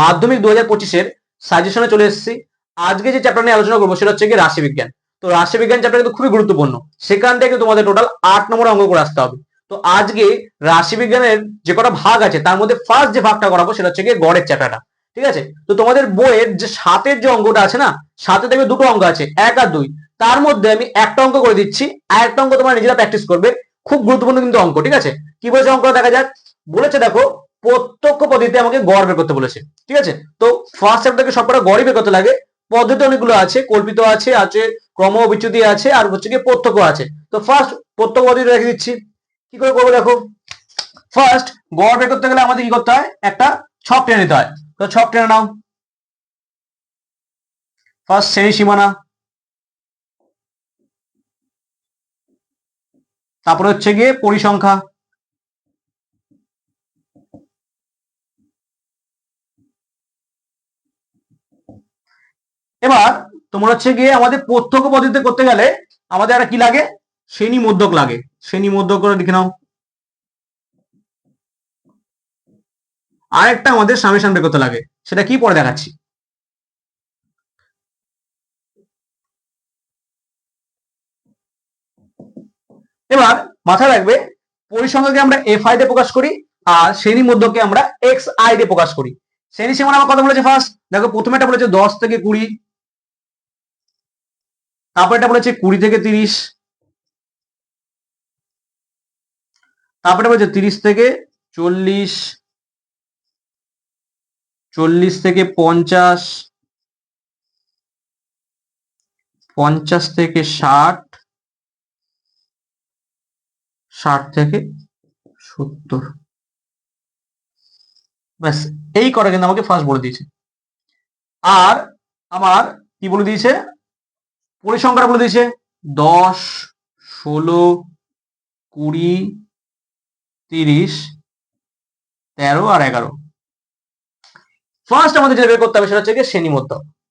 মাধ্যমিক দু হাজার পঁচিশের সাজেশনে চলে এসেছি। আজকে যে চ্যাপ্টার নিয়ে আলোচনা করব, সেটা হচ্ছে কি রাশিবিজ্ঞান। তো রাশিবিজ্ঞান চ্যাপ্টার কিন্তু খুবই গুরুত্বপূর্ণ। সেখান থেকে তোমাদের টোটাল আট নম্বর অঙ্ক করে আসতে হবে। তো আজকে রাশিবিজ্ঞানের যে কটা ভাগ আছে, তার মধ্যে ফার্স্ট যে ভাগটা করাবো, সেটা হচ্ছে গিয়ে গড়ের চ্যাপ্টারটা ঠিক আছে? তো তোমাদের বইয়ের যে সাতের যে অঙ্কটা আছে না সাথে দেখবে দুটো অঙ্ক আছে, এক আর দুই। তার মধ্যে আমি একটা অঙ্ক করে দিচ্ছি, আর একটা অঙ্ক তোমরা নিজেরা প্র্যাকটিস করবে। খুব গুরুত্বপূর্ণ কিন্তু অঙ্ক, ঠিক আছে? কি বলেছে অঙ্কটা দেখা যাক? বলেছে দেখো প্রত্যক্ষ পদ্ধতিতে আমাকে গড় বের করতে বলেছে। ঠিক আছে? তো ফার্স্ট চ্যাপ্টারকে সবকটা গড়ই বের করতে লাগে। পদ্ধতি অনেকগুলো আছে, কল্পিত আছে আছে, ক্রম বিচ্যুতি আছে, আর হচ্ছে কি প্রত্যক্ষ আছে। তো ফার্স্ট প্রত্যক্ষ পদ্ধতি রেখে দিচ্ছি। কি করে করব দেখো? ফার্স্ট গড় বের করতে গেলে আমাদের কি করতে হয়? একটা ছক টেনে নিতে হয়। তো ছক টেনে নাও। ফার্স্ট শ্রেণি সীমানা। তারপরে হচ্ছে গিয়ে পরিসংখ্যা। এবার তোমার হচ্ছে গিয়ে আমাদের প্রত্যক্ষ পদ্ধতিতে করতে গেলে আমাদের একটা কি লাগে? শ্রেণি মধ্যক লাগে। শ্রেণি মধ্যক করে লিখে নাও। আরেকটা আমাদের সামেশান বের করতে লাগে। সেটা কি পরে দেখাচ্ছি? এবার মাথায় রাখবে পরিসংখ্যাকে আমরা এফ আই দিয়ে প্রকাশ করি আর শ্রেণি মধ্যকে আমরা এক্স আই দিয়ে প্রকাশ করি। শ্রেণি সীমানা আমার কথা বলেছে ফার্স্ট দেখো প্রথমে এটা বলেছে দশ থেকে কুড়ি। তারপর এটা বলেছে কুড়ি থেকে তিরিশ। তারপরে বলেছে তিরিশ থেকে চল্লিশ। চল্লিশ থেকে পঞ্চাশ। পঞ্চাশ থেকে ষাট। ষাট থেকে সত্তর। ব্যাস, এই কটা কিন্তু আমাকে ফার্স্ট বলে দিয়েছে। আর আমার কি বলে দিয়েছে? পরিসংখ্যাটা বলে দিয়েছে। দশ, ষোলো, কুড়ি, তিরিশ, তেরো আর এগারো। ফার্স্ট আমাদের যেটা বের করতে হবে সেটা হচ্ছে শ্রেণি মধ্য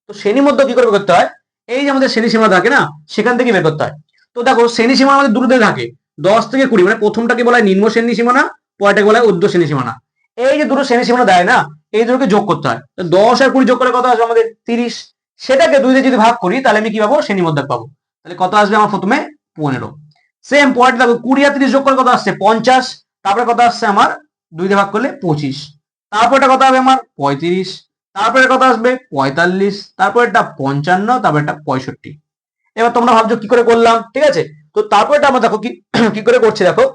তো শ্রেণি মধ্য কি করে বের করতে হয়? এই যে আমাদের শ্রেণি সীমা থাকে না, সেখান থেকে বের করতে হয়। তো দেখো, শ্রেণি সীমা আমাদের দুটো দিকে থাকে। দশ থেকে কুড়ি মানে প্রথমটাকে বলা হয় নিম্ন শ্রেণি সীমানা পরেরটাকে বলা হয় উর্ধ্ব শ্রেণি সীমানা এই যে দুটো শ্রেণি সীমানা দেয় না, এই দুটোকে যোগ করতে হয়। দশ আর কুড়ি যোগ করে কত আসবে আমাদের? তিরিশ। সেটাকে দুই দিয়ে যদি ভাগ করি, তাহলে আমি কি পাবো? শ্রেণি মধ্যক পাবো। তাহলে কত আসবে আমার প্রথমে? পনেরো। সেম পয়েন্ট দেখো, কুড়ি আর তিরিশ যোগ করে কত আসছে? পঞ্চাশ। তারপরে কত আসছে আমার? দুই দিয়ে ভাগ করলে পঁচিশ। তারপরটা কত হবে আমার? পঁয়ত্রিশ। তারপরে কত আসবে? পঁয়তাল্লিশ। তারপর এটা পঞ্চান্ন তারপর এটা পঁয়ষট্টি। এবার তোমরা ভাবছ কি করে করলাম? ঠিক আছে? তো তারপরটা আমরা দেখো কি করে করছে দেখো?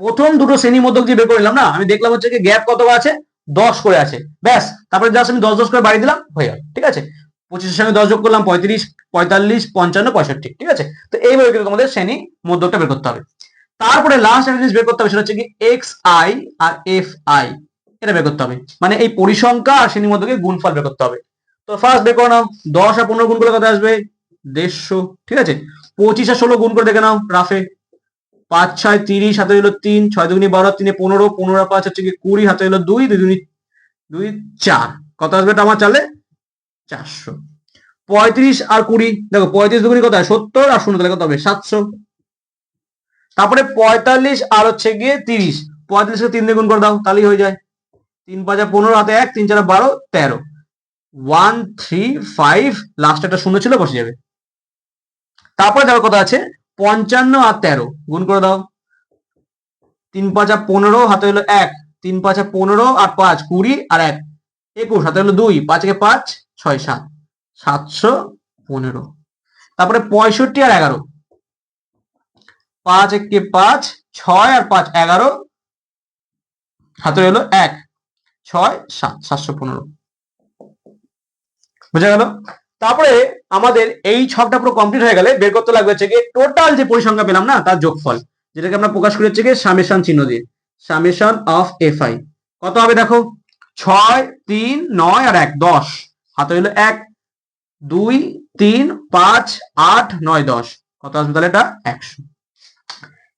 প্রথম দুটো শ্রেণি মধ্যক দিয়ে বের করলাম না? আমি দেখলাম হচ্ছে গ্যাপ কত আছে? দশ করে আছে। ব্যাস, তারপরে জাস্ট আমি দশ দশ করে বাড়ি দিলাম, হয়ে গেল। ঠিক আছে? পঁচিশের সঙ্গে দশ যোগ করলাম পঁয়ত্রিশ, পঁয়তাল্লিশ, পঞ্চান্ন, পঁয়ষট্টি, ঠিক আছে? তো এইভাবে কিন্তু তোমাদের শ্রেণি মধ্যকটা বের করতে হবে। তারপরে লাস্ট একটা জিনিস বের করতে হবে, সেটা হচ্ছে কি X I R F I এটা বের করতে হবে। মানে এই পরিসংখ্যা আর শ্রেণির মধ্যে গুণফল বের করতে হবে। তো ফার্স্ট বের করে নাও, দশ আর পনেরো গুণ করে কত আসবে? দেড়শো, ঠিক আছে? পঁচিশ আর ষোলো গুণ করে দেখে নাও রাফে পাঁচ, ছয়, তিরিশ হাতে হলো তিন, ছয় দুগুনি বারো, তিনে পনেরো পনেরো পাঁচ হচ্ছে কি কুড়ি হাতে হলো দুই দুই দুগুনি দুই চার। কত আসবে এটা আমার চালে? চারশো। পঁয়ত্রিশ আর কুড়ি, দেখো পঁয়ত্রিশ দুগুনি কত হয়? সত্তর আর শূন্য তাহলে কত হবে? সাতশো। তারপরে পঁয়তাল্লিশ আর হচ্ছে গিয়ে তিরিশ। পঁয়তাল্লিশকে তিন দিয়ে গুণ করে দাও, তাহলেই হয়ে যায়। তিন পাঁচা পনেরো, হাতে এক, তিন চার বারো, তেরো। ওয়ান, থ্রি, ফাইভ লাস্ট একটা শূন্য ছিল, বসে যাবে। তারপরে দেখো কথা আছে? পঞ্চান্ন আর তেরো, গুণ করে দাও। তিন পাঁচা পনেরো, হাতে হলো এক। তিন পাঁচা পনেরো আর পাঁচ, কুড়ি আর এক। একুশ, হাতে হলো দুই, পাঁচকে পাঁচ ছয় সাত, সাতশো পনেরো। তারপরে পঁয়ষট্টি আর এগারো। পাঁচ একে পাঁচ, ছয় আর পাঁচ এগারো। হাতে হলো এক, ছয়, সাত, সাতশো পনেরো। বুঝা গেল? তারপরে আমাদের এই ছকটা পুরো কমপ্লিট হয়ে গেলে বের করতে লাগবে হচ্ছে গিয়ে টোটাল যে পরিসংখ্যা পেলাম না, তার যোগফল। যেটাকে আমরা প্রকাশ করি হচ্ছে গিয়ে সামেশন চিহ্ন দিয়ে। সামেশন অফ এফ আই কত হবে দেখো? ছয়, তিন, নয় আর এক, দশ। হাতে হলো এক, দুই, তিন, পাঁচ, আট, নয়, দশ। কত আসবে তাহলে এটা? একশো।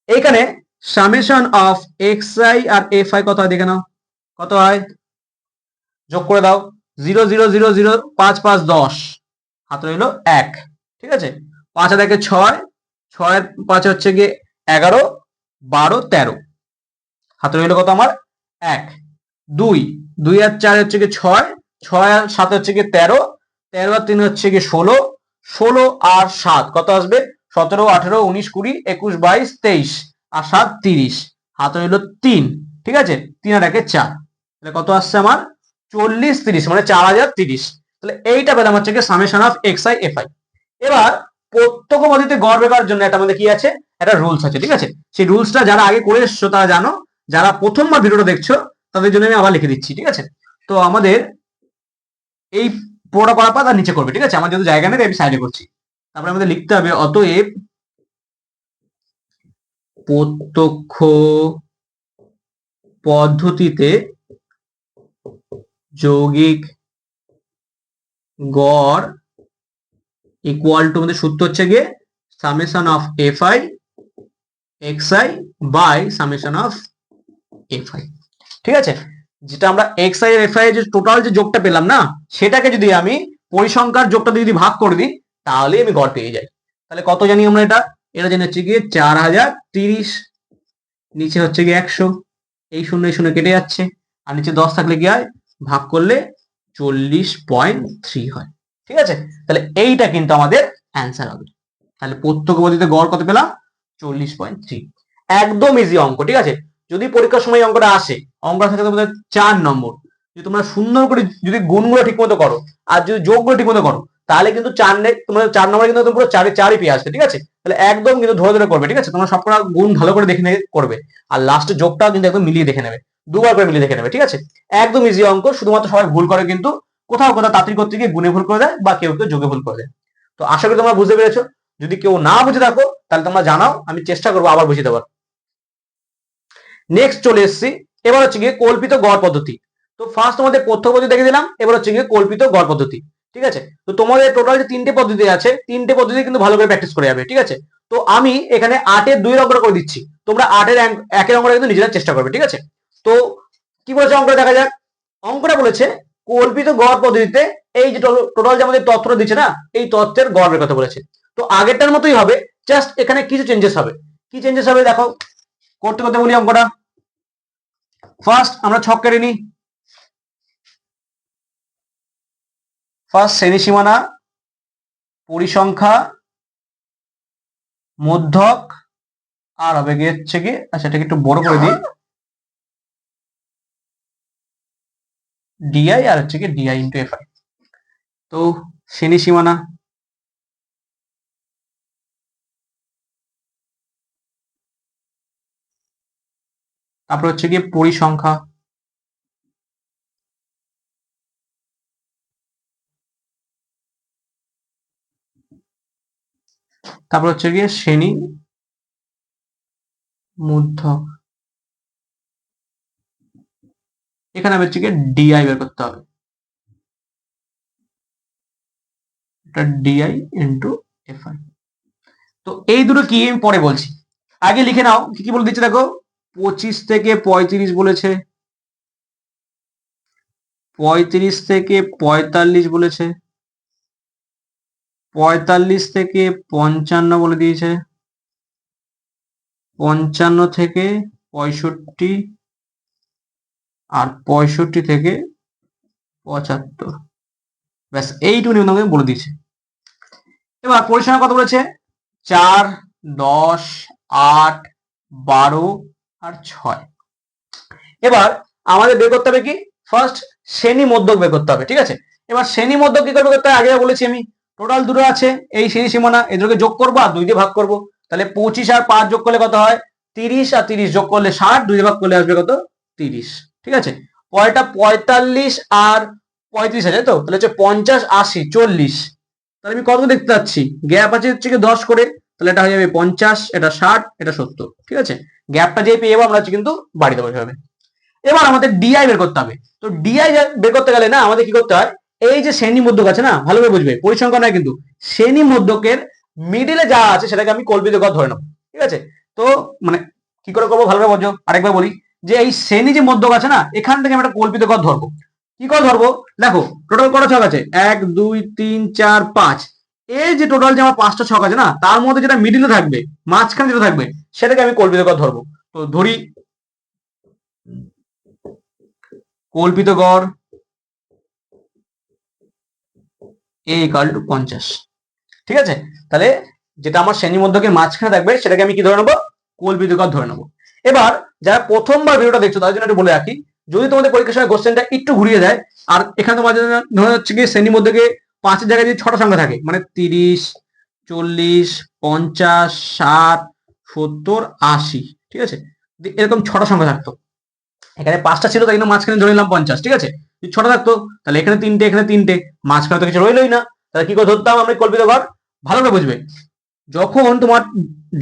এইখানে summation of X I R F I কত হয় দেখে নাও। কত হয়? যোগ করে দাও। জিরো জিরো জিরো জিরো, পাঁচ পাঁচ, দশ। হাতে রইল এক। ঠিক আছে? পাঁচ দেখে ছয় ছয় পাঁচ হচ্ছে গিয়ে এগারো, বারো, তেরো। হাতে রইল কত আমার? এক। দুই। দুই আর চার হচ্ছে কি ছয় ছয় আর সাত হচ্ছে কি তেরো তেরো আর তিন হচ্ছে কি ষোলো ষোলো আর সাত, কত আসবে? সতেরো, আঠেরো, উনিশ, কুড়ি, একুশ, বাইশ, তেইশ আর সাত, তিরিশ। হাতে হইল তিন, ঠিক আছে? তিন আর একে চার। তাহলে কত আসছে আমার? চল্লিশ, তিরিশ মানে চার হাজার তিরিশ। তাহলে এইটা পেলাম হচ্ছে কি summation of X I F I এবার প্রত্যক্ষ পদ্ধতিতে গড় বের করার জন্য একটা আমাদের কি আছে? একটা রুলস আছে, ঠিক আছে? সেই রুলসটা যারা আগে করে এসছো তারা জানো। যারা প্রথমবার ভিডিওটা দেখছ, তাদের জন্য আমি আবার লিখে দিচ্ছি, ঠিক আছে? তো আমাদের এই পুরোটা করার পর তার নিচে করবে, ঠিক আছে? আমার যেহেতু জায়গা নেই আমি সাইডে করছি। তারপরে আমাদের লিখতে হবে, অতএব প্রত্যক্ষ পদ্ধতিতে যৌগিক গড় ইকুয়াল টু আমাদের সূত্র হচ্ছে গিয়ে summation of F I X I by summation of F I ঠিক আছে? যেটা আমরা এক্স আই এফ আই যে টোটাল যে যোগটা পেলাম না, সেটাকে যদি আমি পরিসংখ্যার যোগটা যদি ভাগ করে দিই তাহলে আমি গড় পেয়ে যাই। তাহলে কত জানি আমরা এটা? এটা জানি হচ্ছে গিয়ে চার হাজার তিরিশ, নিচে হচ্ছে গিয়ে একশো। এই শূন্য এই শূন্য কেটে যাচ্ছে। আর নিচে দশ থাকলে কি হয়? ভাগ করলে চল্লিশ পয়েন্ট থ্রি হয়। ঠিক আছে? তাহলে এইটা কিন্তু আমাদের অ্যান্সার হবে। তাহলে প্রত্যক্ষ পদ্ধতিতে গড় কত পেলাম? চল্লিশ পয়েন্ট থ্রি একদম ইজি অঙ্ক, ঠিক আছে? যদি পরীক্ষার সময় অঙ্কটা আসে, অঙ্কটা থাকে তোমাদের চার নম্বর। যদি তোমরা সুন্দর করে যদি গুণগুলো ঠিক মতো করো, আর যদি যোগগুলো ঠিক মতো করো, তাহলে কিন্তু চার তোমাদের চার নম্বরে কিন্তু পুরো চারে চারই পেয়ে আসবে, ঠিক আছে? তাহলে একদম কিন্তু ধরে ধরে করবে, ঠিক আছে? তোমরা সবকটা গুণ ভালো করে দেখে করবে। আর লাস্টে যোগটাও কিন্তু একদম মিলিয়ে দেখে নেবে, দুবার করে মিলিয়ে দেখে নেবে, ঠিক আছে? একদম ইজি অঙ্ক, শুধুমাত্র সবাই ভুল করে কিন্তু কোথাও কোথাও তাড়াতাড়ি করতে গিয়ে গুণে ভুল করে দেয় বা কেউ কেউ যোগে ভুল করে দেয়। তো আশা করি তোমরা বুঝতে পেরেছ। যদি কেউ না বুঝে থাকো, তাহলে তোমরা জানাও, আমি চেষ্টা করব আবার বুঝিয়ে দেওয়ার। নেক্সট চলে এসেছি। এবার হচ্ছে গিয়ে কল্পিত গড় পদ্ধতি। তো ফার্স্ট তোমাদের পথ্য পদ্ধতি দেখে দিলাম, এবার হচ্ছে গিয়ে কল্পিত গড় পদ্ধতি, ঠিক আছে? তো তোমাদের টোটাল যে তিনটে পদ্ধতি আছে, তিনটে পদ্ধতি কিন্তু ভালো করে প্র্যাকটিস করে যাবে, ঠিক আছে? তো আমি এখানে আটের দুই অঙ্কটা করে দিচ্ছি, তোমরা আটের একের অঙ্কটা কিন্তু নিজেরা চেষ্টা করবে, ঠিক আছে? তো কি বলেছে অঙ্কটা দেখা যাক? অঙ্কটা বলেছে, কল্পিত গড় পদ্ধতিতে এই যে টোটাল যে আমাদের তথ্যটা দিচ্ছে না, এই তথ্যের গড়ের কথা বলেছে। তো আগেরটার মতোই হবে জাস্ট এখানে কিছু চেঞ্জেস হবে। কি চেঞ্জেস হবে দেখো, করতে করতে বলি অঙ্কটা। ফার্স্ট আমরা ছক কেটে নিই। ফার্স্ট শ্রেণি সীমানা পরিসংখ্যা, মধ্যক, আর হবে গিয়ে হচ্ছে কি আচ্ছা এটাকে একটু বড় করে দিই। ডিআই আর হচ্ছে কি ডিআই ইন্টু এফ আই তো শ্রেণি সীমানা তারপর হচ্ছে গিয়ে পরিসংখ্যা। তারপর হচ্ছে গিয়ে শ্রেণি মধ্যক এখানে হচ্ছে গিয়ে ডিআই বের করতে হবে। ডিআই ইন্টু এফআই তো এই দুটো কি আমি পরে বলছি। আগে লিখে নাও, কি কি বলে দিচ্ছে দেখো? পঁচিশ থেকে পঁয়ত্রিশ বলেছে। পঁয়ত্রিশ থেকে পঁয়তাল্লিশ বলেছে। পঁয়তাল্লিশ থেকে পঞ্চান্ন বলে দিয়েছে। পঞ্চান্ন থেকে পঁয়ষট্টি আর পঁয়ষট্টি থেকে পঁচাত্তর। ব্যাস এইটুকু নিয়ম তোমাকে বলে দিয়েছে। এবার পরিসংখ্যা কত বলেছে? চার, দশ, আট, বারো আর ছয়। এবার আমাদের বের করতে হবে কি? ফার্স্ট শ্রেণি মধ্যক বের করতে হবে, ঠিক আছে? এবার শ্রেণি মধ্যক কি করবে করতে আগে বলেছি আমি টোটাল দুটো আছে, এই শ্রেণি সীমানা, এদেরকে যোগ করব আর দুই দিয়ে ভাগ করব। তাহলে পঁচিশ আর পাঁচ যোগ করলে কত হয়? তিরিশ আর তিরিশ যোগ করলে ষাট, দুই ভাগ করলে আসবে কত? তিরিশ, ঠিক আছে? পরেরটা পঁয়তাল্লিশ আর পঁয়ত্রিশ আছে তো? তাহলে হচ্ছে পঞ্চাশ আশি, চল্লিশ। তাহলে আমি কত দেখতে পাচ্ছি গ্যাপ আছে হচ্ছে কি দশ করে। তাহলে এটা হয়ে যাবে পঞ্চাশ, এটা ষাট, এটা সত্তর, ঠিক আছে? গ্যাপটা যে পেয়ে আমরা হচ্ছে কিন্তু বাড়িতে বসে হবে এবার আমাদের ডিআই বের করতে হবে। তো ডিআই বের করতে গেলে না আমাদের কি করতে হয়? এই যে শ্রেণি মধ্যক আছে না ভালোভাবে বুঝবে পরিসংখ্যা নয় কিন্তু। শ্রেণি মধ্যকের মিডিলে যা আছে সেটাকে আমি কল্পিত গড় ধরে নেব, ঠিক আছে? তো মানে কি করে করব? ভালোভাবে বোঝো, আরেকবার বলি। যে এই শ্রেণি যে মধ্যক আছে না, এখান থেকে আমি একটা কল্পিত গড় ধরবো। কি করে ধরবো? দেখো টোটাল কটা ছক আছে? এক, দুই, তিন, চার, পাঁচ। এই যে টোটাল যে আমার পাঁচটা ছক আছে না, তার মধ্যে যেটা মিডিলে থাকবে, মাঝখানে যেটা থাকবে, সেটাকে আমি কল্পিত গড় ধরবো। তো ধরি, কল্পিত গড় এ ইকাল টু পঞ্চাশ। ঠিক আছে? তাহলে যেটা আমার শ্রেণি মধ্যকের মাঝখানে থাকবে, সেটাকে আমি কি ধরে নেব? কল্পিত গড় ধরে নেব। এবার যারা প্রথমবার ভিডিওটা দেখছ, তাদের জন্য একটু বলে রাখি, যদি তোমাদের পরীক্ষার সময় কোশ্চেনটা একটু ঘুরিয়ে দেয়, আর এখানে তোমাদের ধরে হচ্ছে কি শ্রেণি মধ্যকে পাঁচের জায়গায় যদি ছটা সংখ্যা থাকে মানে তিরিশ, চল্লিশ, পঞ্চাশ, ষাট, সত্তর, আশি, ঠিক আছে? এরকম ছটা সংখ্যা থাকতো। এখানে পাঁচটা ছিল, তাই জন্য মাঝখানে ধরে নিলাম পঞ্চাশ, ঠিক আছে? যদি ছটা থাকতো, তাহলে এখানে তিনটে এখানে তিনটে, মাঝখানে তো কিছু রইলই না। তাহলে কি করে ধরতাম আমরা কল্পিত ঘর ভালো করে বুঝবে। যখন তোমার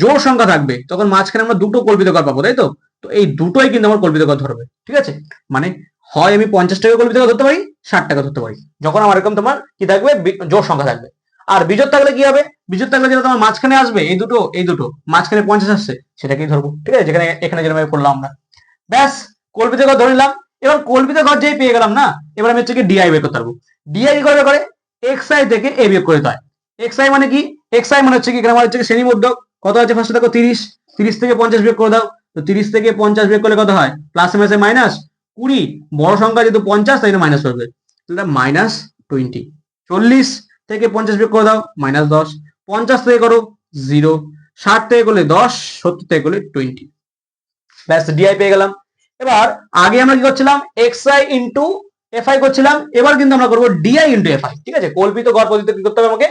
জোর সংখ্যা থাকবে, তখন মাঝখানে আমরা দুটো কল্পিত ঘর পাবো, তাই তো? তো এই দুটোই কিন্তু আমার কল্পিত ঘর ধরবে, ঠিক আছে? মানে হয় আমি পঞ্চাশ টাকা কল্পিত ঘর ধরতে পারি, ষাট টাকা ধরতে পারি। যখন আমার এরকম তোমার কি থাকবে? জোর সংখ্যা থাকবে। আর বিজোর থাকলে কি হবে? বিজোর থাকলে যেটা তোমার মাঝখানে আসবে, এই দুটো এই দুটো, মাঝখানে পঞ্চাশ আসছে, সেটাকেই ধরবো, ঠিক আছে? যেখানে, এখানে যেরকম করলাম আমরা। ব্যাস, কল্পিত ঘর ধরে নিলাম। এবার কল্পিত ঘর যেই পেয়ে গেলাম না, এবার আমি হচ্ছে কি ডিআই বের করতে পারব। ডিআই কি করবে করে? এক্স আই থেকে এ বিয়োগ করে দিতে হয় এক্স আই মানে কি? এক্স আই মানে হচ্ছে কি আমার হচ্ছে শ্রেণি মধ্যক কত আছে ফার্স্টে দেখো? তিরিশ। তিরিশ থেকে পঞ্চাশ বিয়োগ করে দাও। তো তিরিশ থেকে পঞ্চাশ বিয়োগ করলে কত হয়? প্লাস মাসে মাইনাস কুড়ি, বড় সংখ্যা যেহেতু পঞ্চাশ, তাই মাইনাস করবে। তাহলে মাইনাস টোয়েন্টি চল্লিশ থেকে পঞ্চাশ বিয়োগ করে দাও মাইনাস দশ। পঞ্চাশ থেকে করো জিরো ষাট থেকে করলে দশ, সত্তর থেকে করলে টোয়েন্টি ব্যাস ডিআই পেয়ে গেলাম। এবার, আগে আমরা কি করছিলাম? X I into F I করছিলাম। এবার কিন্তু আমরা করব ডিআই ইন্টু এফ আই ঠিক আছে? কল্পিত গড় পদ্ধতিতে কি করতে হবে আমাকে?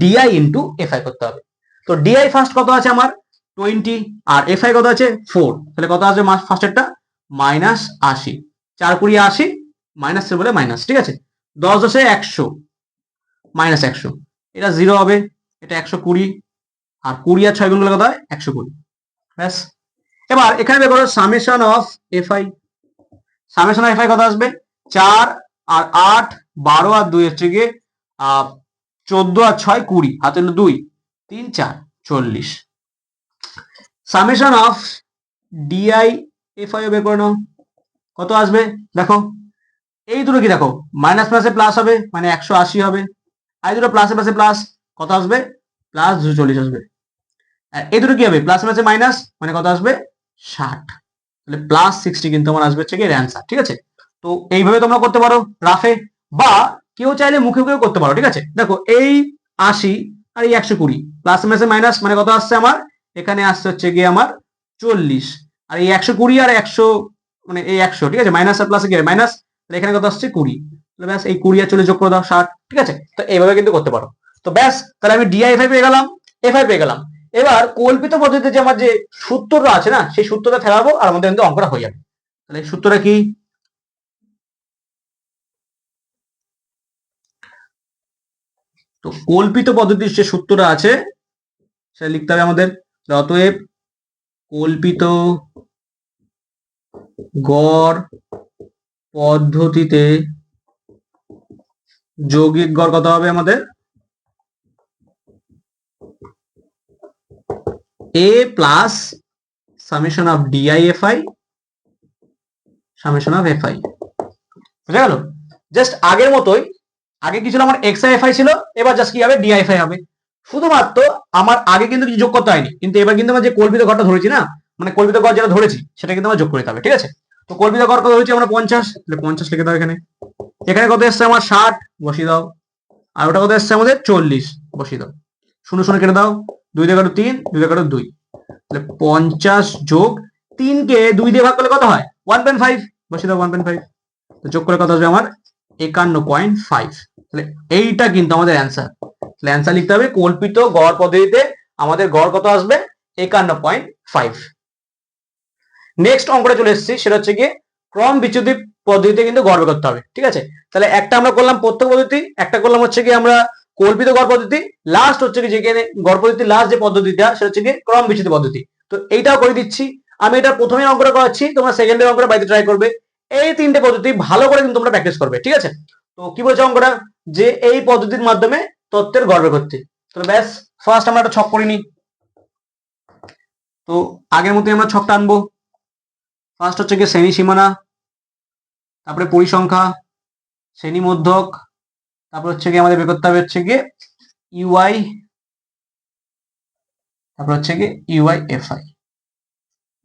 ডিআই ইন্টু এফ আই করতে হবে। তো ডিআই ফার্স্ট কত আছে আমার? টোয়েন্টি আর এফ আই কত আছে? ফোর তাহলে কত আসবে ফার্স্টেরটা মাইনাস আশি। চার কুড়ি আশি মাইনাস বলে মাইনাস ঠিক আছে? দশ দশে একশো মাইনাস একশো। এটা জিরো হবে, এটা একশো কুড়ি, আর কুড়ি আর ছয় গুণ কত হয়? একশো কুড়ি। ব্যাস। এবার এখানে বের করো summation of F I summation of F I কত আসবে? চার আর আট, বারো আর দুই হচ্ছে গিয়ে চোদ্দ আর ছয় কুড়ি, হাতে দুই। তিন, চার, চল্লিশ। Summation of D I F I বের করে নাও। কত আসবে? দেখো, এই দুটো কি দেখো? মাইনাস প্লাসে প্লাস হবে মানে একশো আশি হবে। আর এই দুটো প্লাসে প্লাসে প্লাস কত আসবে? প্লাস দুশো চল্লিশ আসবে। আর এই দুটো কি হবে? প্লাস প্লাসে মাইনাস মানে কত আসবে? ষাট। তাহলে প্লাস সিক্সটি কিন্তু আমার আসবে হচ্ছে কি অ্যান্সার ঠিক আছে? তো এইভাবে তোমরা করতে পারো রাফে বা কেউ চাইলে মুখে মুখেও করতে পারো, ঠিক আছে? দেখো, এই আশি আর এই একশো কুড়ি প্লাস মাসে মাইনাস মানে কত আসছে আমার? এখানে আসছে হচ্ছে গিয়ে আমার চল্লিশ। আর এই একশো কুড়ি আর একশো মানে এই একশো, ঠিক আছে? মাইনাস আর প্লাসে কি মাইনাস এখানে কত আসছে? কুড়ি। ব্যাস এই কুড়ি আর চল্লিশ যোগ করে দাও, ষাট, ঠিক আছে? তো এইভাবে কিন্তু করতে পারো। তো ব্যাস, তাহলে আমি ডিআই ফাই পেয়ে গেলাম এফআই পেয়ে গেলাম। এবার কল্পিত পদ্ধতিতে যে আমার যে সূত্রটা আছে না, সেই সূত্রটা ফেলাবো আর আমাদের কিন্তু অঙ্কটা হয়ে যাবে। তাহলে সূত্রটা কি? তো কল্পিত পদ্ধতির যে সূত্রটা আছে, সেটা লিখতে হবে আমাদের। অতএব কল্পিত গড় পদ্ধতিতে যৌগিক গড় কত হবে আমাদের? A plus summation of D I F I summation of F I বুঝা গেল? জাস্ট আগের মতোই, আগে কি ছিল আমার এক্সআইএফআই ছিল, এবার জাস্ট কি হবে? ডিআইএফআই হবে। শুধুমাত্র আমার আগে কিন্তু কিছু যোগ করতে হয়নি, কিন্তু এবার কিন্তু আমার যে কল্পিত গড়টা ধরেছি না মানে কল্পিত গড় যেটা ধরেছি, সেটা কিন্তু আমরা যোগ করতে হবে, ঠিক আছে? তো কল্পিত গড় কত ধরেছি আমরা পঞ্চাশ পঞ্চাশ লিখে দাও এখানে। এখানে কত এসছে? আমার ষাট, বসিয়ে দাও। আর ওটা কত এসছে? আমাদের চল্লিশ, বসিয়ে দাও। শূন্য শূন্য কেটে দাও। দুই দিয়ে তিন, দুই দিয়ে দুই। তাহলে পঞ্চাশ যোগ তিনকে দুই দিয়ে ভাগ করলে কত হয়? ওয়ান পয়েন্ট ফাইভ বসিয়ে দাও ওয়ান পয়েন্ট ফাইভ তো যোগ করে কত আসবে আমার? একান্ন পয়েন্ট ফাইভ তাহলে এইটা কিন্তু আমাদের অ্যান্সার তাহলে অ্যান্সার লিখতে হবে, কল্পিত গড় পদ্ধতিতে আমাদের গড় কত আসবে? একান্ন পয়েন্ট ফাইভ নেক্সট অঙ্কটা চলে এসেছি, সেটা হচ্ছে গিয়ে ক্রম বিচ্যুতি পদ্ধতিতে কিন্তু গড় করতে হবে, ঠিক আছে? তাহলে একটা আমরা করলাম প্রত্যক্ষ পদ্ধতি, একটা করলাম হচ্ছে কি আমরা কল্পিত গড় পদ্ধতি লাস্ট হচ্ছে কি যেখানে গড় পদ্ধতি লাস্ট যে পদ্ধতিটা, সেটা হচ্ছে কি ক্রম বিচ্যুতি পদ্ধতি। তো এইটাও করে দিচ্ছি। আমি এটা প্রথমে অঙ্কটা করাচ্ছি, তোমরা সেকেন্ডের অঙ্কটা বাড়িতে ট্রাই করবে। এই তিনটে পদ্ধতি ভালো করে কিন্তু তোমরা প্র্যাকটিস করবে, ঠিক আছে? তো কি বলছে অঙ্কটা? যে এই পদ্ধতির মাধ্যমে তত্ত্বের গড় বের করতে। তো ব্যাস ফার্স্ট আমরা একটা ছক করে নিই তো আগের মতোই আমরা ছকটা আনব। ফার্স্ট হচ্ছে গিয়ে শ্রেণি সীমানা, তারপরে পরিসংখ্যা, শ্রেণি মধ্যক, তারপর হচ্ছে গিয়ে আমাদের বের করতে হবে হচ্ছে গিয়ে ইউআই তারপর হচ্ছে গিয়ে ইউআই এফআই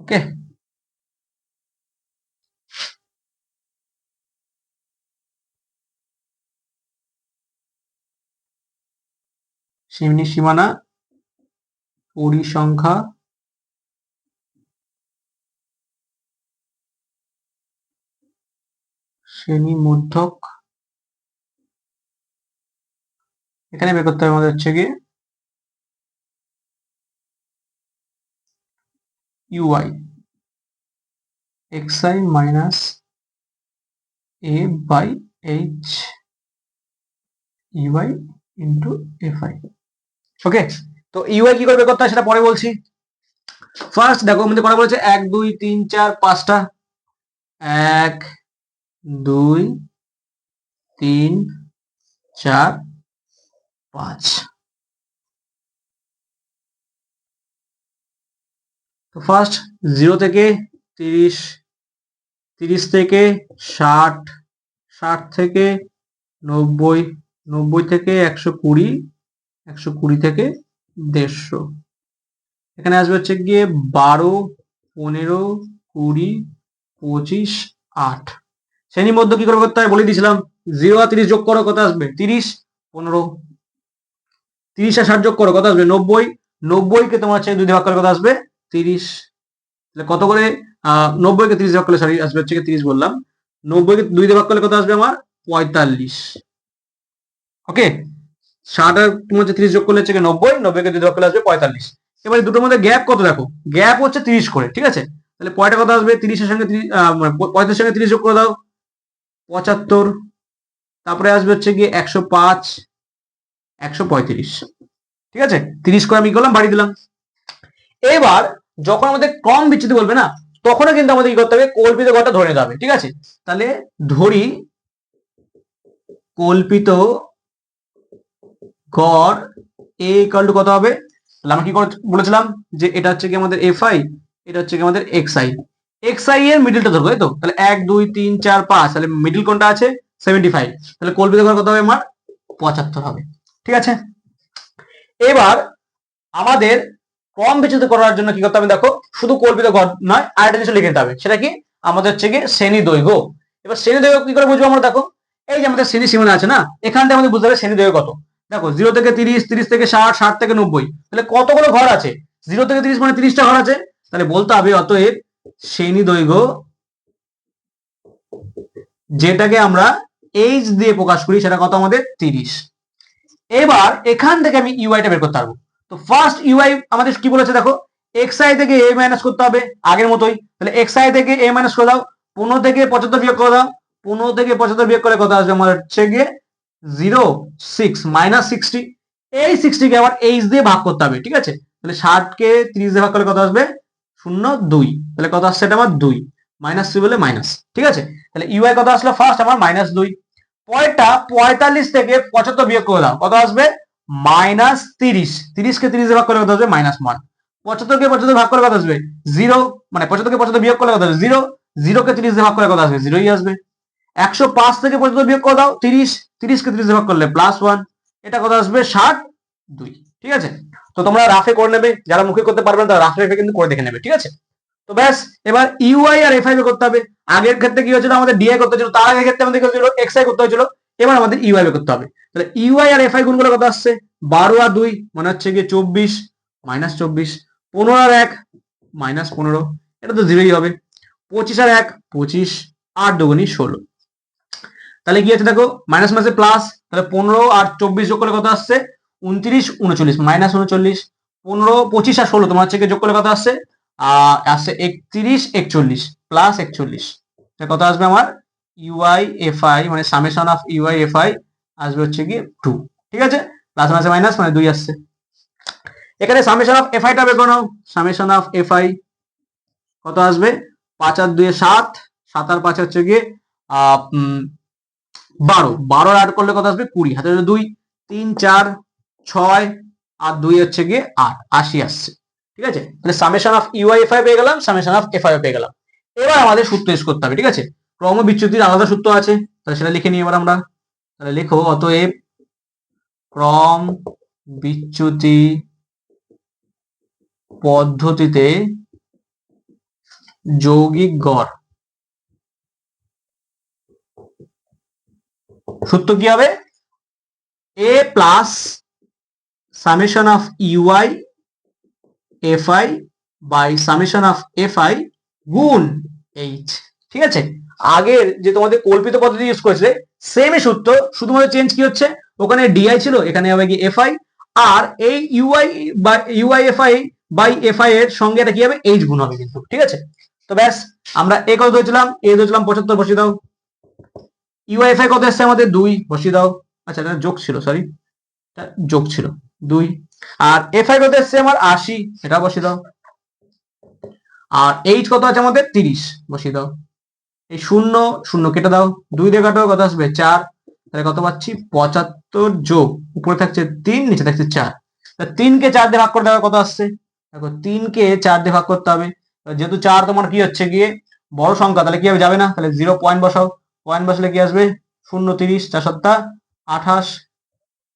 ওকে সিমনি সীমানা, পরিসংখ্যা শ্রেণি মধ্যক এখানে বের করতে হবে আমাদের হচ্ছে গিয়ে U I xi minus a by h ui into fi okay তো ইউআই কি করবে করতে হয় সেটা পরে বলছি। ফার্স্ট দেখো, আমাদের কটা বলেছে এক, দুই, তিন, চার, পাঁচটা। এক দুই, তিন, চার, পাঁচ। তো ফার্স্ট জিরো থেকে তিরিশ তিরিশ থেকে ষাট ষাট থেকে নব্বই নব্বই থেকে একশো কুড়ি একশো কুড়ি থেকে দেড়শো। এখানে আসবে হচ্ছে গিয়ে বারো, পনেরো, কুড়ি, পঁচিশ, আট। শ্রেণির মধ্যে কি করে করতে হয়? বলে দিয়েছিলাম। জিরো আর তিরিশ যোগ করো, কত আসবে? তিরিশ, পনেরো। তিরিশ আর ষাট যোগ করো, কত আসবে? নব্বই। নব্বইকে তোমার হচ্ছে দুই ভাগ করে কত আসবে? তিরিশ। তাহলে কত করে? নব্বইকে তিরিশ ভাগ করলে সরি আসবে হচ্ছে তিরিশ বললাম। নব্বইকে দুই ভাগ করলে কত আসবে আমার? পঁয়তাল্লিশ। ওকে ষাট আর তোমার হচ্ছে তিরিশ যোগ করলে হচ্ছে নব্বই নব্বইকে দুই ভাগ করলে আসবে পঁয়তাল্লিশ। এবারে দুটোর মধ্যে গ্যাপ কত দেখো? গ্যাপ হচ্ছে তিরিশ করে, ঠিক আছে? তাহলে পয়টা কত আসবে? তিরিশের সঙ্গে মানে সঙ্গে তিরিশ যোগ করে দাও। পঁচাত্তর, তারপরে আসবে হচ্ছে গিয়ে একশো পাঁচ, একশো পঁয়ত্রিশ। ঠিক আছে? তিরিশ করে আমি করলাম? বাড়ি দিলাম। এবার যখন আমাদের ক্রম বিচ্যুতি বলবে না, তখনও কিন্তু আমাদের কি করতে হবে? কল্পিত গড়টা ধরে নিতে ঠিক আছে? তাহলে ধরি কল্পিত গড় এ ইকাল টু কত হবে? তাহলে আমরা কি বলেছিলাম যে এটা হচ্ছে কি আমাদের এফ আই এটা হচ্ছে কি আমাদের এক্স আই এক্স আই এর মিডিলটা ধরবো, তাই তো? তাহলে এক, দুই, তিন, চার, পাঁচ, তাহলে মিডিল কোনটা আছে? সেভেন্টি ফাইভ তাহলে কল্পিত গড় কত হবে আমার? পঁচাত্তর হবে। ঠিক আছে? এবার আমাদের ক্রম বিচ্যুত করার জন্য কি করতে হবে দেখো? শুধু কল্পিত গড় নয়, আরেকটা জিনিস লিখে নিতে হবে। সেটা কি? আমাদের হচ্ছে গিয়ে শ্রেণি দৈর্ঘ্য এবার শ্রেণি দৈর্ঘ্য কি করে বুঝব আমরা দেখো? এই যে আমাদের শ্রেণি সীমানা আছে না? এখান থেকে আমাদের বুঝতে হবে শ্রেণি দৈর্ঘ্য কত। দেখো জিরো থেকে তিরিশ তিরিশ থেকে ষাট ষাট থেকে নব্বই। তাহলে কতগুলো ঘর আছে? জিরো থেকে তিরিশ মানে তিরিশটা ঘর আছে। তাহলে বলতে হবে অতএব শ্রেণি দৈর্ঘ্য যেটাকে আমরা এইচ দিয়ে প্রকাশ করি, সেটা কত আমাদের? তিরিশ। এবার এখান থেকে আমি ইউআইটা বের করতে পারব। তো ফার্স্ট ইউআই আমাদের কি বলেছে দেখো? এক্স আই থেকে এ মাইনাস করতে হবে, আগের মতোই। তাহলে এক্স আই থেকে এ মাইনাস করে দাও, পনেরো থেকে পঁচাত্তর বিয়োগ করে দাও। পনেরো থেকে পঁচাত্তর বিয়োগ করে কত আসবে? আমাদের হচ্ছে গিয়ে জিরো সিক্স মাইনাস সিক্সটি এই সিক্সটিকে আবার এইচ দিয়ে ভাগ করতে হবে, ঠিক আছে? তাহলে ষাটকে তিরিশ দিয়ে ভাগ করলে কত আসবে? শূন্য দুই। তাহলে কত আসছে এটা আমার দুই। মাইনাস থ্রি বলে মাইনাস। ঠিক আছে? তাহলে ইউআই কত আসলো ফার্স্ট আমার মাইনাস দুই। পরেরটা পঁয়তাল্লিশ থেকে পঁচাত্তর বিয়োগ করে দাও। কত আসবে? মাইনাস তিরিশ। তিরিশকে তিরিশ ভাগ করলে কত আসবে? মাইনাস ওয়ান পঁচাত্তরকে পঁচাত্তর ভাগ করলে কত আসবে? জিরো মানে পঁচাত্তরকে পঁচাত্তর বিয়োগ করলে কত আসবে? জিরো জিরোকে তিরিশ ভাগ করলে কত আসবে? জিরোই আসবে। একশো পাঁচ থেকে পঁচাত্তর বিয়োগ করে দাও। তিরিশ। তিরিশকে তিরিশ ভাগ করলে প্লাস ওয়ান এটা কত আসবে? ষাট। দুই। ঠিক আছে? তো তোমরা রাফে করে নেবে, যারা মুখে করতে পারবে না তারা রাফে রেফে কিন্তু করে দেখে নেবে, ঠিক আছে? তো ব্যাস, এবার ইউআই আর এফআই করতে হবে। আগের ক্ষেত্রে কি হয়েছিল? আমাদের ডিআই করতে হয়েছিল, তার আগের ক্ষেত্রে আমাদের কি হয়েছিল? এক্সআই করতে হয়েছিল, এবার আমাদের ইউআই করতে হবে। তাহলে ইউআই আর এফআই গুণগুলো কত আসছে? বারো আর দুই মানে হচ্ছে গিয়ে চব্বিশ মাইনাস চব্বিশ, পনেরো আর এক মাইনাস পনেরো, এটা তো জিরোই হবে। পঁচিশ আর এক, পঁচিশ, আট দুগুনি ষোলো। তাহলে কি আছে দেখো? মাইনাস মাসে প্লাস তাহলে পনেরো আর চব্বিশ যোগ করে কত আসছে? উনত্রিশ, উনচল্লিশ মাইনাস উনচল্লিশ, পনেরো, পঁচিশ আর ষোলো, তোমার হচ্ছে যোগ করলে কত আসছে? আসছে একত্রিশ, একচল্লিশ প্লাস একচল্লিশ। কত আসবে আমার? ইউআই এফআই মানে summation of U I F I আসবে হচ্ছে কি টু ঠিক আছে? প্লাস মাসে মাইনাস মানে দুই আসছে। এখানে সামেশন অফ এফআইটা বের করো। সামেশন অফ এফআই কত আসবে? পাঁচ আর দুয়ে সাত সাত আর পাঁচ হচ্ছে গিয়ে বারো। বারো আট করলে কত আসবে? কুড়ি। হাতে দুই, তিন, চার ছয় আর দুই হচ্ছে গিয়ে আট, আশি আসছে। ঠিক আছে? তাহলে সামেশন অফ ইউআই এফআই পেয়ে গেলাম সামেশন অফ এফআই পেয়ে গেলাম। এবার আমাদের সূত্র ইউজ করতে হবে, ঠিক আছে? ক্রম বিচ্যুতির আলাদা সূত্র আছে, তাহলে সেটা লিখে নিই এবার আমরা। তাহলে লেখো অতএব ক্রম বিচ্যুতি পদ্ধতিতে যৌগিক গড়। সূত্র কি হবে? A plus summation of U I F I by summation of F I গুণ এইচ ঠিক আছে? আগের যে তোমাদের কল্পিত পদ্ধতি ইউজ করেছিলে সেমই সূত্র, শুধুমাত্র চেঞ্জ কি হচ্ছে? ওখানে ডিআই ছিল, এখানে হবে কি এফআই আর এই ইউআই বা ইউআই এফআই বাই এফআই এর সঙ্গে এটা কি হবে? এইচ গুণ হবে কিন্তু, ঠিক আছে? তো ব্যাস, আমরা এ কত ধরেছিলাম? এ ধরেছিলাম পঁচাত্তর, বসিয়ে দাও। ইউআইএফআই কত এসছে আমাদের? দুই, বসিয়ে দাও। আচ্ছা যোগ ছিল সরি যোগ ছিল। দুই। আর এফআই কত এসছে আমার আশি এটা বসিয়ে দাও। আর এইচ কত আছে আমাদের? তিরিশ, বসিয়ে দাও। এই শূন্য শূন্য কেটে দাও। দুই দিয়ে কাটো, কত আসবে? চার। তাহলে কত পাচ্ছি? পঁচাত্তর যোগ, উপরে থাকছে তিন, নিচে থাকছে চার। তা তিনকে চার দিয়ে ভাগ করে দেওয়া কত আসছে? দেখো, তিনকে চার দিয়ে ভাগ করতে হবে। যেহেতু চার তোমার কি হচ্ছে গিয়ে? বড় সংখ্যা, তাহলে কি হবে? যাবে না। তাহলে জিরো পয়েন্ট বসাও। পয়েন্ট বসলে কি আসবে? শূন্য তিরিশ, চার সত্তা, আঠাশ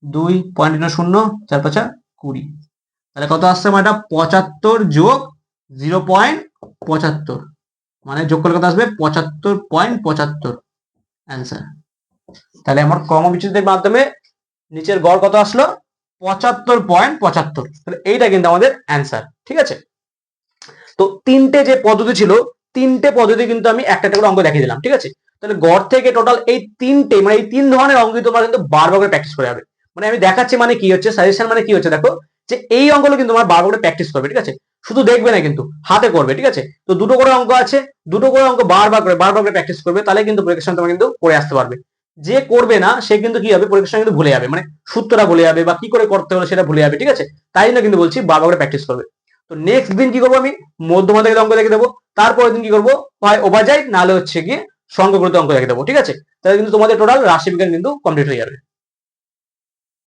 দুই পয়েন্ট শূন্য, চার পাঁচা কুড়ি। তাহলে কত আসছে আমার এটা পঁচাত্তর যোগ জিরো পয়েন্ট পঁচাত্তর। মানে যোগ করলে কত আসবে? পঁচাত্তর পয়েন্ট পঁচাত্তর। অ্যান্সার তাহলে আমার ক্রমবিচ্যুতির মাধ্যমে নিচের গড় কত আসলো? পঁচাত্তর পয়েন্ট পঁচাত্তর। তাহলে এইটা কিন্তু আমাদের অ্যান্সার ঠিক আছে? তো তিনটে যে পদ্ধতি ছিল, তিনটে পদ্ধতি কিন্তু আমি একটা একটা করে অঙ্ক দেখিয়ে দিলাম। ঠিক আছে? তাহলে গড় থেকে টোটাল এই তিনটে মানে এই তিন ধরনের অঙ্ক তোমরা কিন্তু বারবার করে প্র্যাকটিস করে যাবে। মানে আমি দেখাচ্ছি মানে কি হচ্ছে? সাজেশন মানে কি হচ্ছে? দেখো যে এই অঙ্কগুলো কিন্তু তোমার বারবার করে প্র্যাকটিস করবে, ঠিক আছে? শুধু দেখবে না কিন্তু, হাতে করবে, ঠিক আছে? তো দুটো করে অঙ্ক আছে, দুটো করে অঙ্ক বারবার করে বারবার করে প্র্যাকটিস করবে, তাহলে কিন্তু পরীক্ষার সময় তোমরা কিন্তু করে আসতে পারবে। যে করবে না, সে কিন্তু কি হবে? পরীক্ষার সময় কিন্তু ভুলে যাবে মানে সূত্রটা ভুলে যাবে বা কি করে করতে হলো সেটা ভুলে যাবে, ঠিক আছে? তাই জন্য কিন্তু বলছি বারবার করে প্র্যাকটিস করবে। তো নেক্সট দিন কি করব আমি? মধ্যমা থেকে অঙ্ক দেখে দেবো। তারপরের দিন কি করব? হয় ওভারজাইট নাহলে হচ্ছে গিয়ে সংখ্যাগুলোতে অঙ্ক দেখে দেবো, ঠিক আছে? তাহলে কিন্তু তোমাদের টোটাল রাশিবিজ্ঞান কিন্তু কমপ্লিট হয়ে যাবে।